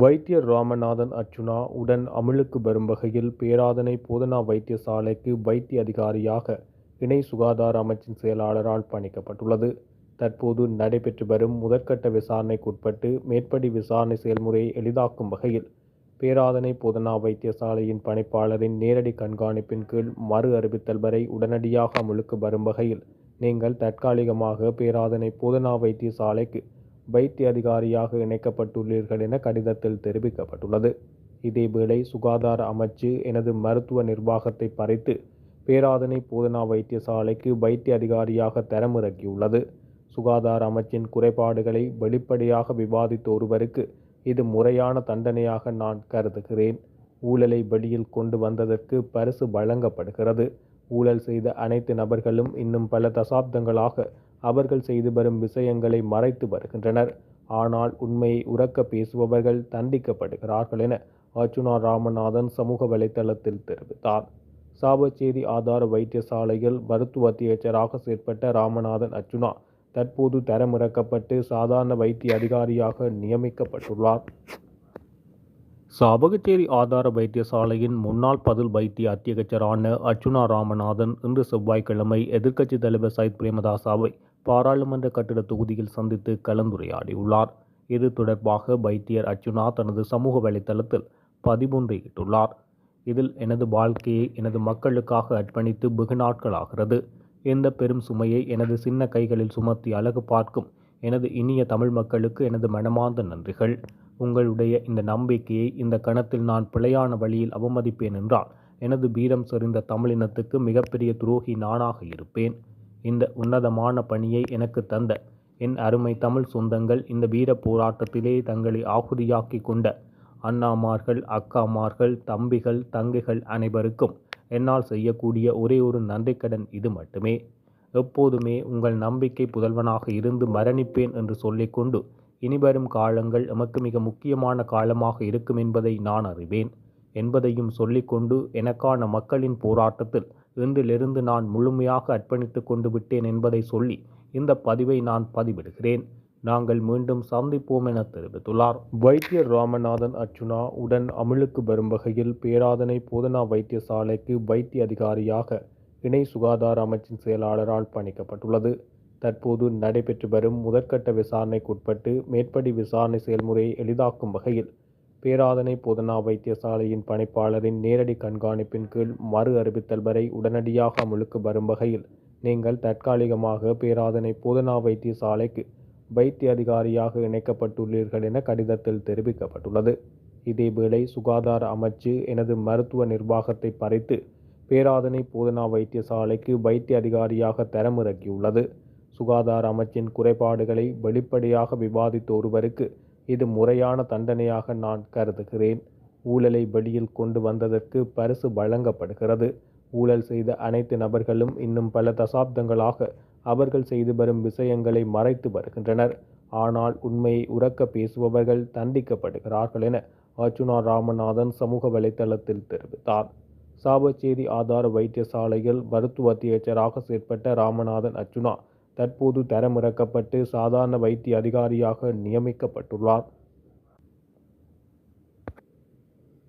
வைத்தியர் ராமநாதன் அர்ச்சுனா உடன் அமுலுக்கு வரும் வகையில் பேராதனை போதனா வைத்தியசாலைக்கு வைத்திய அதிகாரியாக இணை சுகாதார அமைச்சின் செயலாளரால் பணிக்கப்பட்டுள்ளது. தற்போது நடைபெற்று வரும் முதற்கட்ட விசாரணைக்குட்பட்டு மேற்படி விசாரணை செயல்முறையை எளிதாக்கும் வகையில் பேராதனை போதனா வைத்தியசாலையின் பணிப்பாளரின் நேரடி கண்காணிப்பின் கீழ் மறு அறிவித்தல் வரை உடனடியாக அமுலுக்கு வரும் வகையில் நீங்கள் தற்காலிகமாக பேராதனை போதனா வைத்தியசாலைக்கு வைத்திய அதிகாரியாக இணைக்கப்பட்டுள்ளீர்கள் என கடிதத்தில் தெரிவிக்கப்பட்டுள்ளது. இதேவேளை சுகாதார அமைச்சு எனது மருத்துவ நிர்வாகத்தை பறித்து பேராதனை போதனா வைத்தியசாலைக்கு வைத்திய அதிகாரியாக தரமிறக்கியுள்ளது. சுகாதார அமைச்சின் குறைபாடுகளை வெளிப்படையாக விவாதித்த ஒருவருக்கு இது முறையான தண்டனையாக நான் கருதுகிறேன். ஊழலை வெளியில் கொண்டு வந்ததற்கு பரிசு வழங்கப்படுகிறது. ஊழல் செய்த அனைத்து நபர்களும் இன்னும் பல தசாப்தங்களாக அவர்கள் செய்து வரும் விஷயங்களை மறைத்து வருகின்றனர். ஆனால் உண்மையை உறக்க பேசுபவர்கள் தண்டிக்கப்படுகிறார்கள் என அர்ச்சுனா ராமநாதன் சமூக வலைதளத்தில் தெரிவித்தார். சாவச்சேரி ஆதார வைத்தியசாலையில் மருத்துவ அத்தியட்சராக செயற்பட்ட ராமநாதன் அர்ச்சுனா தற்போது தரமிறக்கப்பட்டு சாதாரண வைத்திய அதிகாரியாக நியமிக்கப்பட்டுள்ளார். சாவகச்சேரி ஆதார வைத்தியசாலையின் முன்னாள் பதில் வைத்திய அத்தியட்சரான அர்ச்சுனா ராமநாதன் இன்று செவ்வாய்க்கிழமை எதிர்க்கட்சித் தலைவர் சயித் பிரேமதாசாவை பாராளுமன்ற கட்டிட தொகுதியில் சந்தித்து கலந்துரையாடியுள்ளார். இது தொடர்பாக வைத்தியர் அர்ஜுனா தனது சமூக வலைதளத்தில் பதிவொன்றையிட்டுள்ளார் இதில் எனது வாழ்க்கையை எனது மக்களுக்காக அர்ப்பணித்து வெகு நாட்களாகிறது. எந்த பெரும் சுமையை எனது சின்ன கைகளில் சுமத்தி அழகு பார்க்கும் எனது இனிய தமிழ் மக்களுக்கு எனது மனமார்ந்த நன்றிகள். உங்களுடைய இந்த நம்பிக்கையை இந்த கணத்தில் நான் பிழையான வழியில் அவமதிப்பேன் என்றால் எனது வீரம் செறிந்த தமிழினத்துக்கு மிகப்பெரிய துரோகி நானாக இருப்பேன். இந்த உன்னதமான பணியை எனக்கு தந்த. என் அருமை தமிழ் சொந்தங்கள் இந்த வீர போராட்டத்திலே தங்களை ஆகுதியாக்கி கொண்ட அண்ணாமார்கள் அக்காமார்கள் தம்பிகள் தங்கைகள் அனைவருக்கும் என்னால் செய்யக்கூடிய ஒரே ஒரு நன்றிக்கடன் இது மட்டுமே. எப்போதுமே உங்கள் நம்பிக்கை புதல்வனாக இருந்து மரணிப்பேன் என்று சொல்லிக்கொண்டு இனிவரும் காலங்கள் எமக்கு மிக முக்கியமான காலமாக இருக்கும் என்பதை நான் அறிவேன். என்பதையும் சொல்லிக்கொண்டு எனக்கான மக்களின் போராட்டத்தில் இன்றிலிருந்து நான் முழுமையாக அர்ப்பணித்து கொண்டு விட்டேன் என்பதை சொல்லி இந்த பதிவை நான் பதிவிடுகிறேன். நாங்கள் மீண்டும் சந்திப்போம் என தெரிவித்துள்ளார். வைத்தியர் ராமநாதன் அர்ச்சுனா உடன் அமிழுக்கு வரும் வகையில் பேராதனை போதனா வைத்தியசாலைக்கு வைத்திய அதிகாரியாக இணை சுகாதார அமைச்சின் செயலாளரால் பணிக்கப்பட்டுள்ளது. தற்போது நடைபெற்று வரும் முதற்கட்ட விசாரணைக்குட்பட்டு மேற்படி விசாரணை செயல்முறையை எளிதாக்கும் வகையில் பேராதனை போதனா வைத்தியசாலையின் பணிப்பாளரின் நேரடி கண்காணிப்பின் கீழ் மறு அறிவித்தல் வரை உடனடியாக அமுலுக்கு வரும் வகையில் நீங்கள் தற்காலிகமாக பேராதனை போதனா வைத்தியசாலைக்கு வைத்திய அதிகாரியாக இணைக்கப்பட்டுள்ளீர்கள் என கடிதத்தில் தெரிவிக்கப்பட்டுள்ளது. இதேவேளை சுகாதார அமைச்சு எனது மருத்துவ நிர்வாகத்தை பறித்து பேராதனை போதனா வைத்தியசாலைக்கு வைத்திய அதிகாரியாக தரமிறக்கியுள்ளது. சுகாதார அமைச்சின் குறைபாடுகளை வெளிப்படையாக விவாதித்த ஒருவருக்கு இது முறையான தண்டனையாக நான் கருதுகிறேன். ஊழலை வெளியில் கொண்டு வந்ததற்கு பரிசு வழங்கப்படுகிறது. ஊழல் செய்த அனைத்து நபர்களும் இன்னும் பல தசாப்தங்களாக அவர்கள் செய்து வரும் விஷயங்களை மறைத்து வருகின்றனர். ஆனால் உண்மையை உறக்க பேசுபவர்கள் தண்டிக்கப்படுகிறார்கள் என அர்ச்சுனா ராமநாதன் சமூக வலைதளத்தில் தெரிவித்தார். சாவச்சேரி ஆதார வைத்தியசாலையில் மருத்துவ அத்தியட்சராக செயற்பட்ட ராமநாதன் அர்ச்சுனா தற்போது தரமிறக்கப்பட்டு சாதாரண வைத்திய அதிகாரியாக நியமிக்கப்பட்டுள்ளார்.